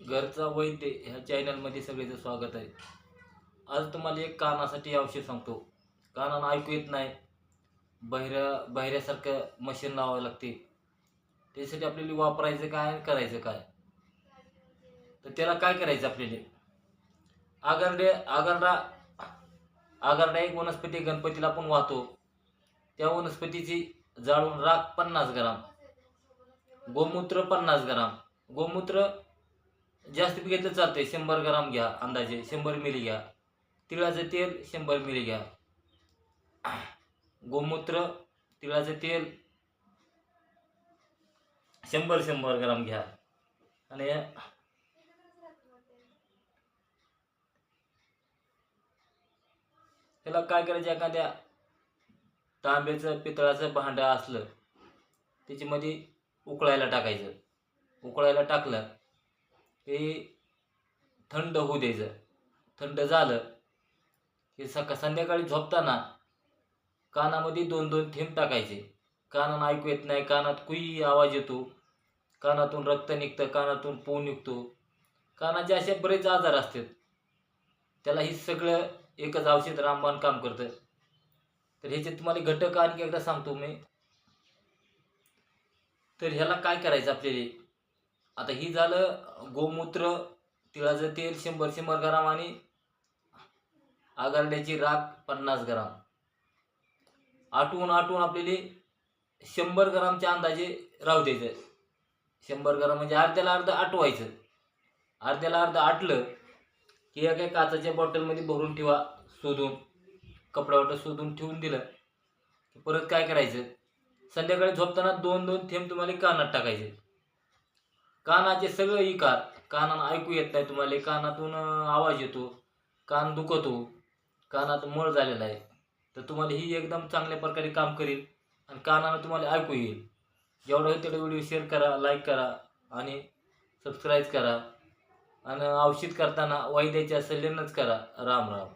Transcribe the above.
घरचा वैद्य ह्या चॅनलमध्ये सगळ्याचं स्वागत आहे. आज तुम्हाला एक कानासाठी औषध सांगतो. कानानं ऐकू येत नाही. बहिऱ्या बहिऱ्यासारखं मशीन लावावं लागते. त्यासाठी आपल्याला वापरायचं काय आणि करायचं काय? तर त्याला काय करायचं आपल्याला? आगरडे आगरडा आगरडा एक वनस्पती गणपतीला आपण वाहतो. त्या वनस्पतीची जाळून राख पन्नास ग्राम. गोमूत्र पन्नास ग्राम. गोमूत्र जास्त बी घेतलं चालतंय. शंभर ग्राम घ्या अंदाजे. शंभर मिली घ्या. तिळाचं तेल शंभर मिली घ्या. गोमूत्र तिळाचं तेल शंभर शंभर ग्राम घ्या. आणि त्याला काय करायचं? एखाद्या तांब्याचं पितळाचं भांडं असलं त्याच्यामध्ये उकळायला टाकायचं. उकळायला टाकलं हे थंड होऊ द्यायचं. थंड झालं की सका संध्याकाळी झोपताना कानामध्ये दोन दोन थेंब टाकायचे. कानानं ऐकू येत नाही कानात कुई आवाज येतो. कानातून रक्त निघतं कानातून पू निघतो. कानाचे असे बरेच आजार असतात. त्याला हे सगळं एकच औषध रामबाण काम करतं. तर ह्याचे तुम्हाला घटक आणखी एकदा सांगतो मी. तर ह्याला काय करायचं आपल्याला? आता ही झालं गोमूत्र तिळाचं तेल शंभर शंभर ग्राम आणि आगारड्याची राख पन्नास ग्राम. आटवून आटवून आपल्याला शंभर ग्रामच्या अंदाजे राहू द्यायचं. शंभर ग्राम म्हणजे अर्ध्याला अर्ध आटवायचं. अर्ध्याला अर्ध आटलं की एका काचाच्या बॉटलमध्ये भरून ठेवा शोधून कपड्यावर शोधून ठेवून दिलं की परत काय करायचं? संध्याकाळी झोपताना दोन दोन थेंब तुम्हाला कानात टाकायचे. कानाचे सगळं इकार. कानानं ऐकू येत नाही तुम्हाला कानातून आवाज येतो. कान दुखतो. कानात मळ झालेला आहे. तर तुम्हाला ही एकदम चांगल्या प्रकारे काम करेल आणि कानानं तुम्हाला ऐकू येईल. जेवढं होईल तेवढं व्हिडिओ शेअर करा लाईक करा आणि सबस्क्राईब करा. आणि औषध करताना वैद्याच्या सल्ल्यानंच करा. राम राम.